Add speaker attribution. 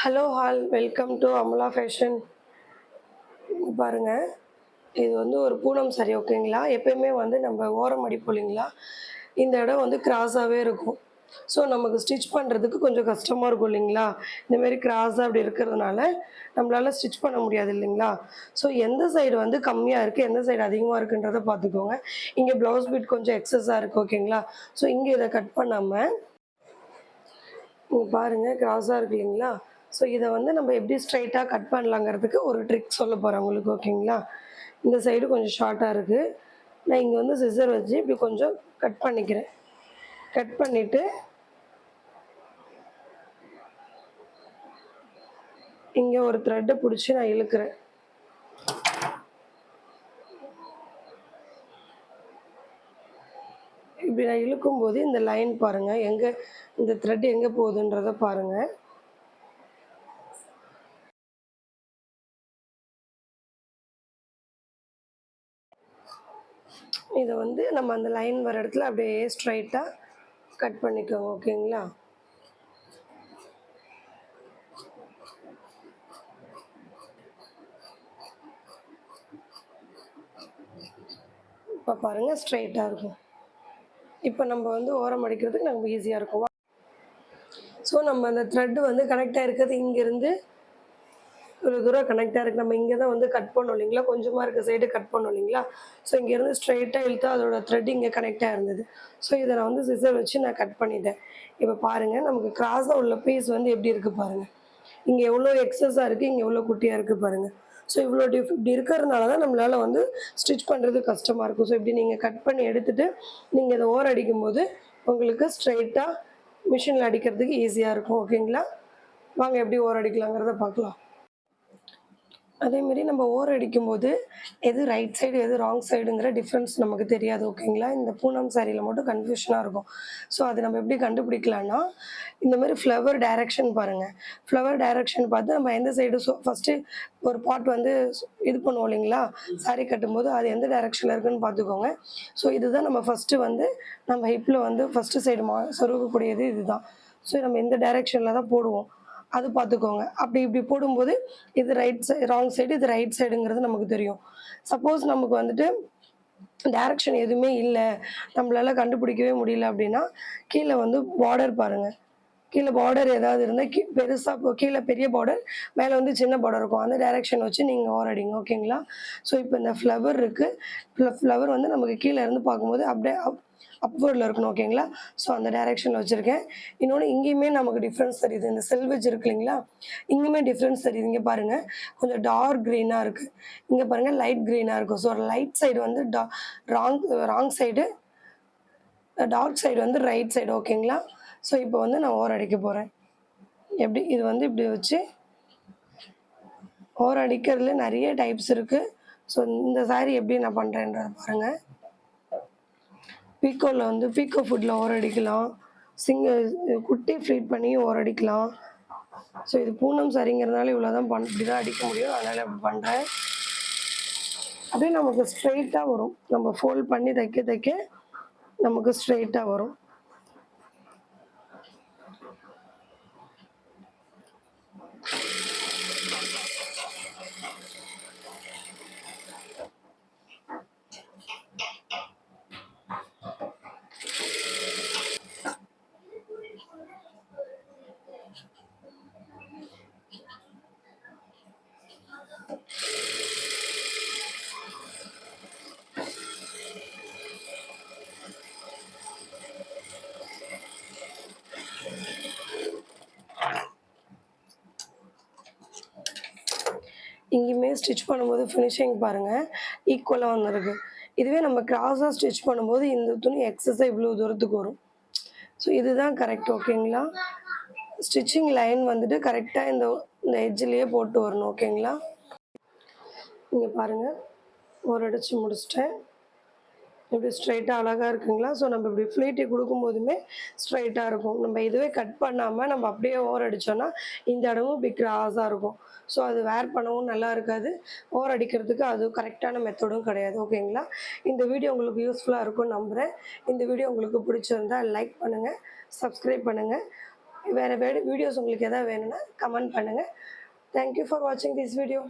Speaker 1: Hello all welcome to Amala fashion பாருங்க இது வந்து ஒரு பூனம் சரி ஓகேங்களா எப்பயுமே வந்து நம்ம ஓரம் அடிப்போம் இல்லைங்களா? இந்த இடம் வந்து கிராஸாகவே இருக்கும். ஸோ நமக்கு ஸ்டிச் பண்ணுறதுக்கு கொஞ்சம் கஷ்டமாக இருக்கும் இல்லைங்களா? இந்தமாரி கிராஸாக அப்படி இருக்கிறதுனால நம்மளால் ஸ்டிச் பண்ண முடியாது இல்லைங்களா? ஸோ எந்த சைடு வந்து கம்மியாக இருக்குது எந்த சைடு அதிகமாக இருக்குன்றதை பார்த்துக்கோங்க. இங்கே ப்ளவுஸ் பீட் கொஞ்சம் எக்ஸஸாக இருக்குது ஓகேங்களா ஸோ இங்கே இதை கட் பண்ணாமல் இங்கே பாருங்கள் கிராஸாக இருக்கு இல்லைங்களா? ஸோ இதை வந்து நம்ம எப்படி ஸ்ட்ரைட்டாக கட் பண்ணலாங்கிறதுக்கு ஒரு ட்ரிக் சொல்ல போகிறேன் உங்களுக்கு ஓகேங்களா இந்த சைடு கொஞ்சம் ஷார்ட்டாக இருக்குது நான் இங்கே வந்து சிசர் வச்சு இப்படி கொஞ்சம் கட் பண்ணிக்கிறேன். கட் பண்ணிவிட்டு இங்கே ஒரு த்ரெட்டை பிடிச்சி நான் இழுக்கிறேன். இப்படி நான் இழுக்கும்போது இந்த லைன் பாருங்கள் எங்கே இந்த த்ரெட் எங்கே போகுதுன்றதை பாருங்கள் இதை வந்து நம்ம அந்த லைன் வர இடத்துல அப்படியே ஸ்ட்ரைட்டாக கட் பண்ணிக்கோங்க ஓகேங்களா? இப்போ பாருங்கள் ஸ்ட்ரைட்டாக இருக்கும். இப்போ நம்ம வந்து ஓரம் அடிக்கிறதுக்கு நமக்கு ஈஸியாக இருக்கும். ஸோ நம்ம அந்த த்ரெட்டு வந்து கனெக்ட் ஆகிருக்கிறது இங்கேருந்து இவ்வளோ தூரம் கனெக்டாக இருக்குது நம்ம இங்கே தான் வந்து கட் பண்ணோம் இல்லைங்களா? கொஞ்சமாக இருக்க சைடு கட் பண்ணோம் இல்லைங்களா? ஸோ இங்கேருந்து ஸ்ட்ரைட்டாக இழுத்தா அதோட த்ரெட் இங்கே கனெக்டாக இருந்தது. ஸோ இதை நான் வந்து சிசர் வச்சு நான் கட் பண்ணிட்டேன். இப்போ பாருங்கள் நமக்கு கிராஸாக உள்ள பீஸ் வந்து எப்படி இருக்குது பாருங்கள் இங்கே எவ்வளோ எக்ஸஸாக இருக்குது இங்கே எவ்வளோ குட்டியாக இருக்குது பாருங்கள் ஸோ இவ்வளோ டிஃப் இப்படி இருக்கிறதுனால தான் நம்மளால் வந்து ஸ்டிச் பண்ணுறது கஷ்டமாக இருக்கும். ஸோ இப்படி நீங்கள் கட் பண்ணி எடுத்துகிட்டு நீங்கள் இதை ஓர் அடிக்கும்போது உங்களுக்கு ஸ்ட்ரைட்டாக மிஷினில் அடிக்கிறதுக்கு ஈஸியாக இருக்கும். ஓகேங்களா வாங்க எப்படி ஓர் அடிக்கலாங்கிறத பார்க்கலாம். அதேமாரி நம்ம ஓர் அடிக்கும்போது எது ரைட் சைடு எது ராங் சைடுங்கிற டிஃப்ரென்ஸ் நமக்கு தெரியாது ஓகேங்களா இந்த பூனம் சாரியில் மட்டும் கன்ஃபியூஷனாக இருக்கும். ஸோ அது நம்ம எப்படி கண்டுபிடிக்கலாம்னா இந்த மாதிரி ஃப்ளவர் டைரக்ஷன் பாருங்கள் ஃப்ளவர் டைரக்ஷன் பார்த்து நம்ம எந்த சைடு ஸோ ஃபஸ்ட்டு ஒரு பாட் வந்து இது பண்ணுவோம் இல்லைங்களா? சாரி கட்டும்போது அது எந்த டைரக்ஷனில் இருக்குன்னு பார்த்துக்கோங்க. ஸோ இதுதான் நம்ம ஃபஸ்ட்டு வந்து நம்ம ஹிப்பில் வந்து ஃபஸ்ட்டு சைடு மா சொருகக்கூடியது இதுதான். ஸோ நம்ம இந்த டைரக்ஷனில் தான் போடுவோம். அது பார்த்துக்கோங்க அப்படி இப்படி போடும்போது இது ரைட் சைடு ராங் சைடு இது ரைட் சைடுங்கிறது நமக்கு தெரியும். சப்போஸ் நமக்கு வந்துட்டு டைரக்ஷன் எதுவுமே இல்லை. நம்மளால கண்டுபிடிக்கவே முடியல அப்படின்னா கீழே வந்து பார்டர் பாருங்கள் கீழே பார்டர் ஏதாவது இருந்தால் கீ பெருசாக கீழே பெரிய பார்டர் மேலே வந்து சின்ன பார்டர் இருக்கும். அந்த டைரக்ஷன் வச்சு நீங்கள் ஓரடிங்க ஓகேங்களா ஸோ இப்போ இந்த ஃப்ளவர் இருக்குது ஃப்ளவர் வந்து நமக்கு கீழே இருந்து பார்க்கும்போது அப்படியே அப் அப்வர்டில் இருக்கணும் ஓகேங்களா ஸோ அந்த டைரெக்ஷனில் வச்சுருக்கேன். இன்னொன்று இங்கேயுமே நமக்கு டிஃப்ரென்ஸ் தெரியுது. இந்த செல்வெஜ் இருக்கு இல்லைங்களா? இங்கேயுமே டிஃப்ரென்ஸ் தெரியுது. இங்கே பாருங்கள் கொஞ்சம் டார்க் க்ரீனாக இருக்குது இங்கே பாருங்கள் லைட் க்ரீனாக இருக்கும் ஸோ லைட் சைடு வந்து டா wrong wrong side dark side வந்து ரைட் சைடு ஓகேங்களா ஸோ இப்போ வந்து நான் ஓர் அடிக்க போகிறேன் எப்படி? இது வந்து இப்படி வச்சு ஓர் அடிக்கிறதுல நிறைய டைப்ஸ் இருக்குது ஸோ இந்த சாரி எப்படி நான் பண்ணுறேன்றதை பாருங்கள் பீக்கோவில் வந்து பீக்கோ ஃபுட்டில் ஓரடிக்கலாம் சிங்கிள் குட்டி ஃப்ளீட் பண்ணி ஓரடிக்கலாம் ஸோ இது பூனம் சரிங்கிறதுனால இவ்வளோ தான் பண் இப்படி தான் அடிக்க முடியும். அதனால் இப்படி பண்ணுறேன் அப்படியே நமக்கு ஸ்ட்ரெயிட்டாக வரும். நம்ம ஃபோல்ட் பண்ணி தைக்க தைக்க நமக்கு ஸ்ட்ரெயிட்டாக வரும். இங்கேயுமே ஸ்டிச் பண்ணும்போது ஃபினிஷிங் பாருங்கள் ஈக்குவலாக வந்துருக்கு. இதுவே நம்ம கிராஸாக ஸ்டிச் பண்ணும்போது இந்த துணி எக்ஸஸாக இவ்வளோ தூரத்துக்கு வரும். ஸோ இதுதான் கரெக்ட் ஓகேங்களா ஸ்டிச்சிங் லைன் வந்துட்டு கரெக்டாக இந்த இந்த எட்ஜ்லேயே போட்டு வரணும் ஓகேங்களா இங்கே பாருங்கள் ஒரு அடித்து முடிச்சிட்டேன். இப்படி ஸ்ட்ரைட்டாக அழகாக இருக்குங்களா? ஸோ நம்ம இப்படி ஃப்ளீட்டி கொடுக்கும்போதுமே ஸ்ட்ரைட்டாக இருக்கும். நம்ம இதுவே கட் பண்ணாமல் நம்ம அப்படியே ஓர் அடித்தோன்னா இந்த இடமும் இப்படி கிராஸாக இருக்கும். ஸோ அது வேர் பண்ணவும் நல்லா இருக்காது. ஓர் அடிக்கிறதுக்கு அது கரெக்டான மெத்தடும் கிடையாது. ஓகேங்களா இந்த வீடியோ உங்களுக்கு யூஸ்ஃபுல்லாக இருக்கும்னு நம்புகிறேன் இந்த வீடியோ உங்களுக்கு பிடிச்சிருந்தா லைக் பண்ணுங்கள் சப்ஸ்கிரைப் பண்ணுங்கள் வேறு வீடியோஸ் உங்களுக்கு எதாவது வேணும்னா கமெண்ட் பண்ணுங்கள் தேங்க்யூ ஃபார் வாட்சிங் திஸ் வீடியோ